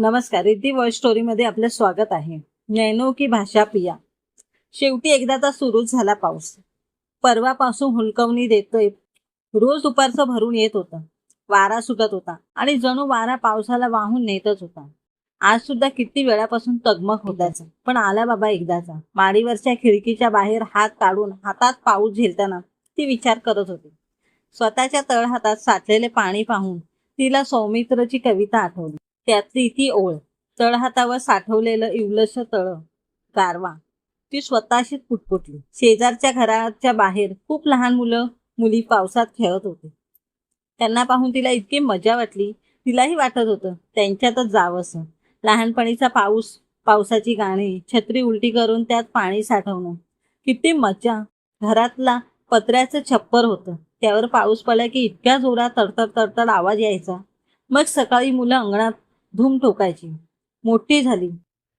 नमस्कार रिद्धी वर्ल्ड स्टोरीमध्ये आपलं स्वागत आहे. नैनो की भाषा पिया. शेवटी एकदाचा सुरूच झाला पाऊस. परवापासून हुलकवणी देतोय. रोज दुपारचं भरून येत होतं. वारा सुटत होता आणि जणू वारा पावसाला वाहून नेतच होता. आज सुद्धा किती वेळापासून तगमग होताच पण आला बाबा एकदाचा. माडीवरच्या खिडकीच्या बाहेर हात काढून हातात पाऊस झेलताना ती विचार करत होती. स्वतःच्या तळहातात साचलेले पाणी पाहून तिला सौमित्रची कविता आठवली. त्यातली ती ओळ. तळहातावर साठवलेलं इवलस तळ. गारवा. ती स्वतःशीच पुटपुटली. शेजारच्या घराच्या बाहेर खूप लहान मुलं मुली पावसात खेळत होते. त्यांना पाहून तिला इतकी मजा वाटली. तिलाही वाटत होतं त्यांच्यातच जावंसं लहानपणीचा पाऊस पावसाची गाणी छत्री उलटी करून त्यात पाणी साठवणं. किती मजा. घरातला पत्र्याचं छप्पर होतं. त्यावर पाऊस पडला की इतक्या जोरात तडतड तडतड आवाज यायचा. मग सकाळी मुलं अंगणात धूम ठोकायची. मोठी झाली.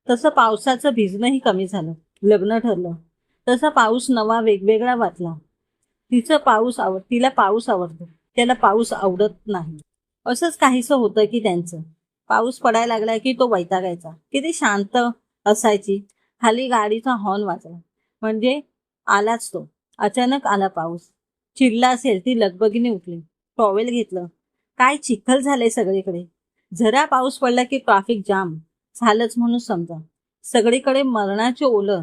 तसं पावसाचं भिजणंही कमी झालं. लग्न ठरलं. तसा पाऊस नवा वेगवेगळा वाटला. तिचं पाऊस आवड तिला पाऊस आवडतो. त्याला पाऊस आवडत नाही. असंच काहीसं होतं की त्यांचं. पाऊस पडायला लागला की तो वैतागायचा. किती शांत असायची. खाली गाडीचा हॉर्न वाजला. म्हणजे आलाच तो. अचानक आला पाऊस. चिडला असेल ती लगबगीने उठली. टॉवेल घेतलं. काय चिखल झाले सगळीकडे? जरा पाऊस पडला की ट्रॅफिक जाम झालंच म्हणून समजा. सगळीकडे मरणाचे ओलं.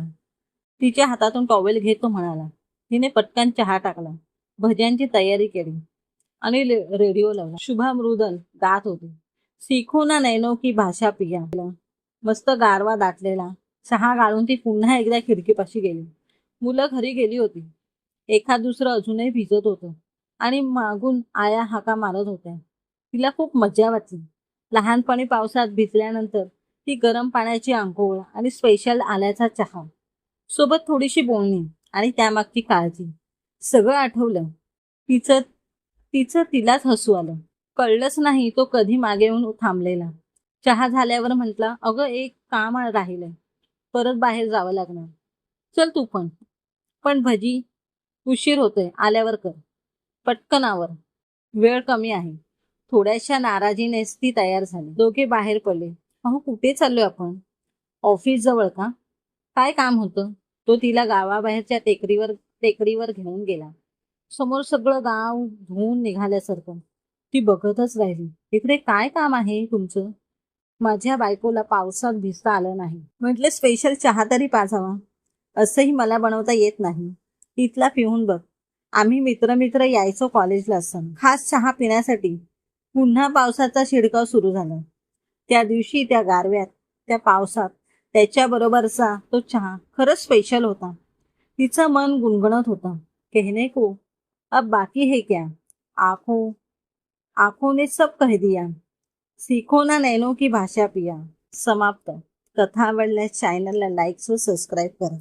तिच्या हातातून टॉवेल घेत तो म्हणाला. तिने पटकन चहा टाकला. भज्यांची तयारी केली. आणि रेडिओ लावला. शुभा मृदल गात होती. शिकू ना नैनो की भाषा पिया. मस्त गारवा दाटलेला. चहा गाळून ती पुन्हा एकदा खिडकीपाशी गेली. मुलं घरी गेली होती. एखाद दुसरं अजूनही भिजत होतं. आणि मागून आया हाका मारत होत्या. तिला खूप मजा वाटली. लहानपणी पावसात भिजल्यानंतर ती गरम पाण्याची आंघोळ आणि स्पेशल आल्याचा चहा. सोबत थोडीशी बोलणी आणि त्यामागची काळजी. सगळं आठवलं. तिचं तिचं तिलाच हसू आलं. कळलंच नाही तो कधी मागे येऊन थांबलेला. चहा झाल्यावर म्हटला अगं एक काम राहिलंय. परत बाहेर जावं लागणार. चल तू पण. पण भजी उशीर होतोय. आल्यावर कर. पटकनावर वेळ कमी आहे. थोड्याशा नाराजीनेच ती तयार झाली. दोघे बाहेर पडले. अहो कुठे चाललोय आपण? ऑफिस जवळ का? काय काम होतं? तो तिला गावाबाहेरच्या टेकडीवर टेकडीवर घेऊन गेला. समोर सगळं गाव धुवून निघाल्यासारखं. ती बघतच राहिली. इकडे काय काम आहे तुमचं? माझ्या बायकोला पावसात भिजता आलं नाही. म्हटलं स्पेशल चहा तरी पाजावा. असंही मला बनवता येत नाही. तिथला पिऊन बघ. आम्ही मित्र मित्र यायचो कॉलेजला असताना. खास चहा पिण्यासाठी. पुन्हा पावसाचा शिडकाव सुरू झाला. त्या दिवशी त्या गारव्यात त्या पावसात त्याच्याबरोबरचा तो चहा खरंच स्पेशल होता. तिचं मन गुणगुणत होतं. कहने को अब बाकी है क्या? आंखों आंखों ने सब कह दिया. सीखो ना नैनो की भाषा पिया. समाप्त. कथा आवडल्यास चॅनलला लाईक व सबस्क्राईब करा.